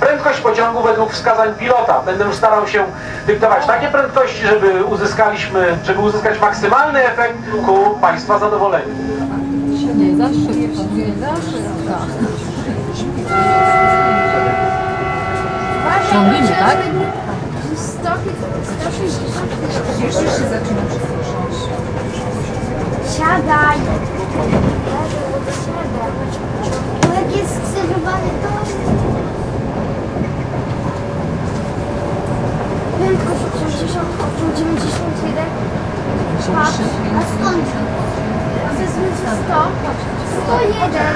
Prędkość pociągu według wskazań pilota. Będę starał się dyktować takie prędkości, żeby uzyskaliśmy, żeby uzyskać maksymalny efekt ku Państwa zadowoleniu. Nie za szybko, nie za szybko. Ciągniemy, tak? Jeszcze się zaczyna przyspieszać. Siadaj! Bo jak jest skrzyżowany, to... Prędkość 80, 91. Patrz, a skąd? Zazwyczaj 100, 101.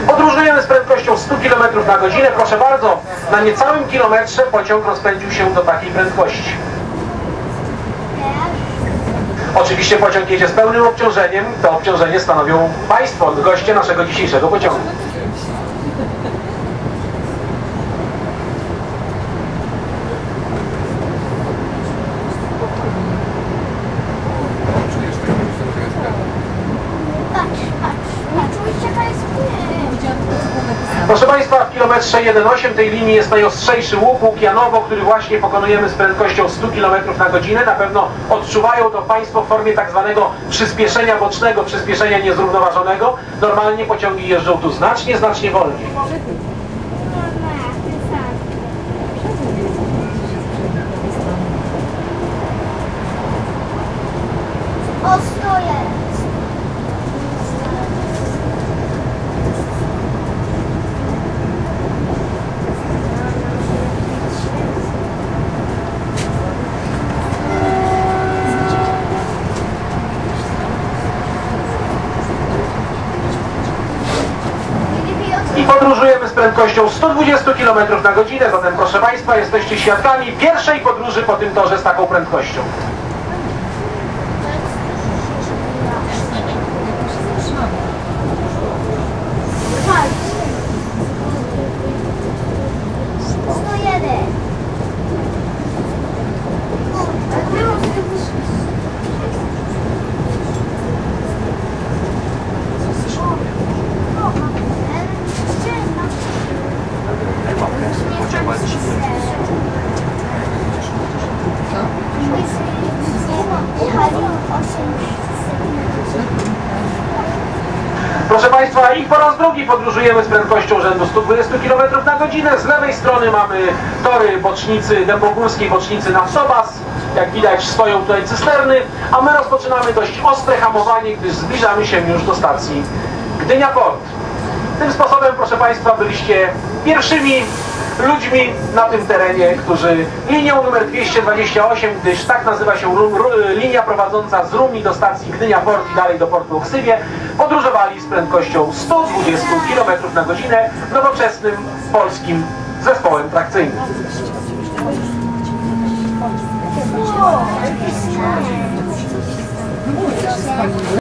Podróżujemy z prędkością 100 km na godzinę. Proszę bardzo, na niecałym kilometrze pociąg rozpędził się do takiej prędkości. Oczywiście pociąg jedzie z pełnym obciążeniem. To obciążenie stanowią Państwo, goście naszego dzisiejszego pociągu. Proszę Państwa, w kilometrze 1,8 tej linii jest najostrzejszy łuk, łuk Janowo, który właśnie pokonujemy z prędkością 100 km na godzinę. Na pewno odczuwają to Państwo w formie tak zwanego przyspieszenia bocznego, przyspieszenia niezrównoważonego. Normalnie pociągi jeżdżą tu znacznie, znacznie wolniej. I podróżujemy z prędkością 120 km na godzinę, zatem proszę Państwa, jesteście świadkami pierwszej podróży po tym torze z taką prędkością. Proszę Państwa, i po raz drugi podróżujemy z prędkością rzędu 120 km na godzinę. Z lewej strony mamy tory bocznicy, dębogórskiej bocznicy na Sobas. Jak widać stoją tutaj cysterny, a my rozpoczynamy dość ostre hamowanie, gdyż zbliżamy się już do stacji Gdynia Port. Tym sposobem, proszę Państwa, byliście pierwszymi ludźmi na tym terenie, którzy linią numer 228, gdyż tak nazywa się linia prowadząca z Rumi do stacji Gdynia Port i dalej do portu w Ksywie, podróżowali z prędkością 120 km na godzinę nowoczesnym polskim zespołem trakcyjnym.